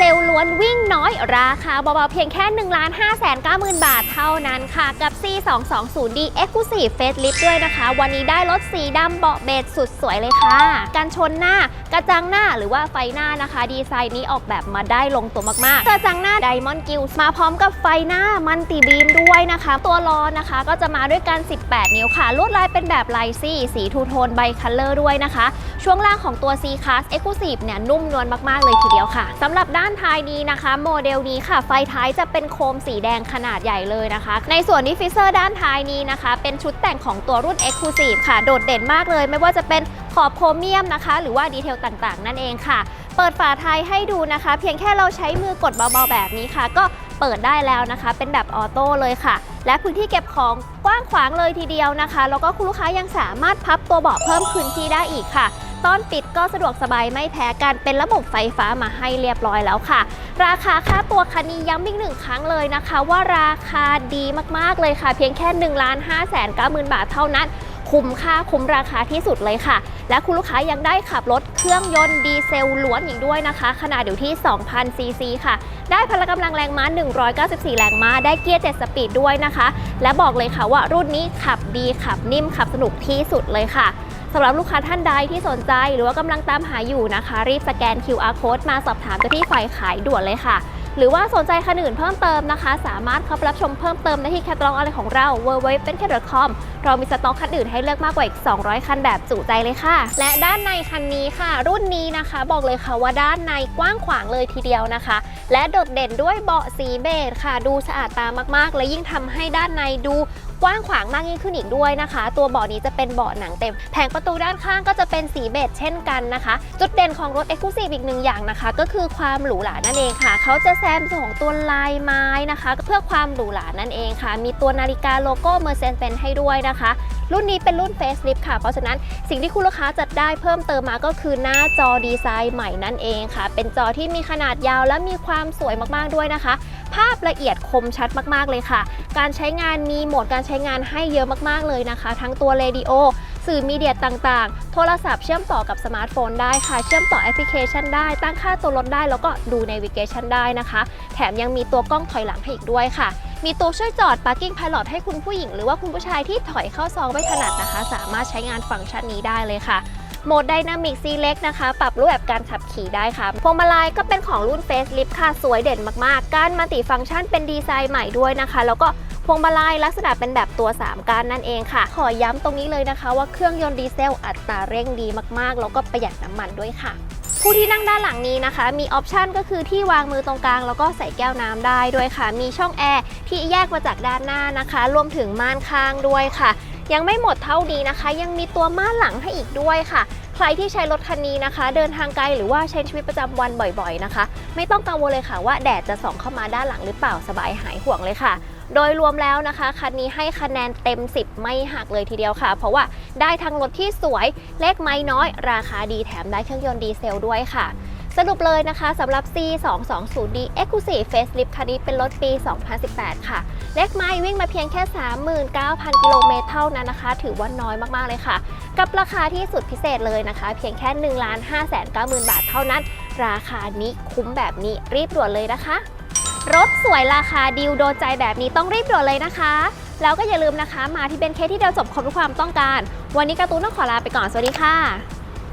ซลล้วนวิ่งน้อยราคาเบาๆเพียงแค่ 1 5 9 9 0 0 0 บาทเท่านั้นค่ะ กับ C220D Exclusive Facelift ด้วยนะคะ วันนี้ได้รถสีดำเบาะเบจสุดสวยเลยค่ะ การชนหน้ากระจังหน้าหรือว่าไฟหน้านะคะ ดีไซน์นี้ออกแบบมาได้ลงตัวมากๆ กระจังหน้า Diamond g i l l มาพร้อมกับไฟหน้ามันติบีมด้วยนะคะ ตัวล้อนะคะ ก็จะมาด้วยกัน 18 นิ้วค่ะ ลวดลายเป็นแบบลายซี่ สีทูโทนไบคัลเลอร์ด้วยนะคะ ช่วงล่างของตัว C Class Exclusive เนี่ยนุ่มนวลมากๆเลยทีเดียวค่ะสำหรับด้านท้ายนี้นะคะ โมเดลนี้ค่ะ ไฟท้ายจะเป็นโคมสีแดงขนาดใหญ่เลยนะคะ ในส่วนดิฟฟิเซอร์ด้านท้ายนี้นะคะ เป็นชุดแต่งของตัวรุ่น Exclusive ค่ะ โดดเด่นมากเลย ไม่ว่าจะเป็นขอบโครเมียมนะคะ หรือว่าดีเทลต่างๆ นั่นเองค่ะ เปิดฝาท้ายให้ดูนะคะ เพียงแค่เราใช้มือกดเบาๆ แบบนี้ค่ะ ก็เปิดได้แล้วนะคะ เป็นแบบออโต้เลยค่ะ และพื้นที่เก็บของกว้างขวางเลยทีเดียวนะคะ แล้วก็คุณลูกค้ายังสามารถพับตัวเบาะเพิ่มพื้นที่ได้อีกค่ะ ต้อนปิดก็สะดวกสบายไม่แพ้กันเป็นระบบไฟฟ้ามาให้เรียบร้อยแล้วค่ะ ราคาค่าตัวคันนี้ย้ำอีกหนึ่งครั้งเลยนะคะ ว่าราคาดีมากๆเลยค่ะ เพียงแค่1 5 9 0 0 0 0บาทเท่านั้นคุ้มค่าคุ้มราคาที่สุดเลยค่ะ และคุณลูกค้ายังได้ขับรถเครื่องยนต์ดีเซลล้วนอีกด้วยนะคะ ขนาดอยู่ที่ 2,000 ซีซีค่ะ ได้พละกำลังแรงม้า 194 แรงม้า ได้เกียร์ 7 สปีดด้วยนะคะ และบอกเลยค่ะว่ารุ่นนี้ขับดีขับนิ่มขับสนุกที่สุดเลยค่ะ สำหรับลูกค้าท่านใดที่สนใจหรือว่ากำลังตามหาอยู่นะคะ รีบสแกน QR code มาสอบถามเจ้าที่ฝ่ายขายด่วนเลยค่ะ หรือว่าสนใจคันอื่นเพิ่มเติมนะคะ สามารถเข้าไปรับชมเพิ่มเติมได้ที่แคตตาล็อกอะไรของเรา w w w p e n c a c o m เรามีสต็อกคันอื่นให้เลือกมากกว่าอีก 200 คันแบบจุใจเลยค่ะ และด้านในคันนี้ค่ะ รุ่นนี้นะคะ บอกเลยค่ะว่าด้านในกว้างขวางเลยทีเดียวนะคะ และโดดเด่นด้วยเบาะสีเบจค่ะ ดูสะอาดตามากๆ และยิ่งทำให้ด้านในดูกว้างขวางมากยิ่งขึ้นอีกด้วยนะคะ ตัวเบาะนี้จะเป็นเบาะหนังเต็ม แผงประตูด้านข้างก็จะเป็นสีเบจเช่นกันนะคะ จุดเด่นของรถ Exclusive อีกหนึ่งอย่างนะคะ ก็คือความหรูหรานั่นเองค่ะ เขาจะแซมส่วนของตัวลายไม้นะคะ เพื่อความหรูหรานั่นเองค่ะ มีตัวนาฬิกาโลโก้ Mercedes-Benz ให้ด้วยนะคะ รุ่นนี้เป็นรุ่น Facelift ค่ะ เพราะฉะนั้นสิ่งที่คุณลูกค้าจะได้เพิ่มเติมมาก็คือหน้าจอดีไซน์ใหม่นั่นเองค่ะ เป็นจอที่มีขนาดยาวและมีความสวยมากๆด้วยนะคะ ภาพละเอียดคมชัดมากๆเลยค่ะ การใช้งานมีโหมดการใช้งานให้เยอะมากๆเลยนะคะ ทั้งตัวเรดิโอ สื่อมีเดียต่างๆ โทรศัพท์เชื่อมต่อกับสมาร์ทโฟนได้ค่ะ เชื่อมต่อแอปพลิเคชันได้ ตั้งค่าตัวรถได้ แล้วก็ดู Navigation ได้นะคะ แถมยังมีตัวกล้องถอยหลังให้อีกด้วยค่ะ มีตัวช่วยจอด Parking Pilot ให้คุณผู้หญิง หรือว่าคุณผู้ชายที่ถอยเข้าซองไม่ถนัดนะคะ สามารถใช้งานฟังก์ชันนี้ได้เลยค่ะโหมด Dynamic Select นะคะ ปรับรูปแบบการขับขี่ได้ค่ะ พวงมาลัยก็เป็นของรุ่น Facelift ค่ะ สวยเด่นมากๆ การมัลติฟังก์ชันเป็นดีไซน์ใหม่ด้วยนะคะ แล้วก็ วงมาลัยลักษณะเป็นแบบตัว 3ก้านนั่นเองค่ะ ขอย้ำตรงนี้เลยนะคะ ว่าเครื่องยนต์ดีเซลอัตราเร่งดีมากๆ แล้วก็ประหยัดน้ำมันด้วยค่ะผู้ที่นั่งด้านหลังนี้นะคะ มีออปชันก็คือที่วางมือตรงกลาง แล้วก็ใส่แก้วน้ำได้ด้วยค่ะ มีช่องแอร์ที่แยกมาจากด้านหน้านะคะ รวมถึงม่านข้างด้วยค่ะ ยังไม่หมดเท่านี้นะคะ ยังมีตัวม่านหลังให้อีกด้วยค่ะ ใครที่ใช้รถคันนี้นะคะ เดินทางไกลหรือว่าใช้ชีวิตประจำวันบ่อยๆนะคะ ไม่ต้องกังวลเลยค่ะว่าแดดจะส่องเข้ามาด้านหลังหรือเปล่าสบายหายห่วงเลยค่ะ โดยรวมแล้วนะคะ คันนี้ให้คะแนนเต็ม 10 ไม่หักเลยทีเดียวค่ะ เพราะว่าได้ทั้งรถที่สวยเลขไม้น้อย ราคาดีแถมได้เครื่องยนต์ดีเซลด้วยค่ะสรุปเลยนะคะสำหรับ C220D Exclusive Facelift คันนี้เป็นรถปี 2018 ค่ะ เลขไม้วิ่งมาเพียงแค่ 39,000 กิโลเมตรเท่านั้นนะคะ ถือว่าน้อยมาก ๆ เลยค่ะ กับราคาที่สุดพิเศษเลยนะคะ เพียงแค่ 1 5 9 0 0 0บาทเท่านั้น ราคานี้คุ้มแบบนี้รีบด่วนเลยนะคะ รถสวยราคาดีลโดนใจแบบนี้ต้องรีบด่วนเลยนะคะ แล้วก็อย่าลืมนะคะ มาที่เบนเคที่เดียวจบครบทุกความต้องการ วันนี้การ์ตูนต้องขอลาไปก่อน สวัสดีค่ะ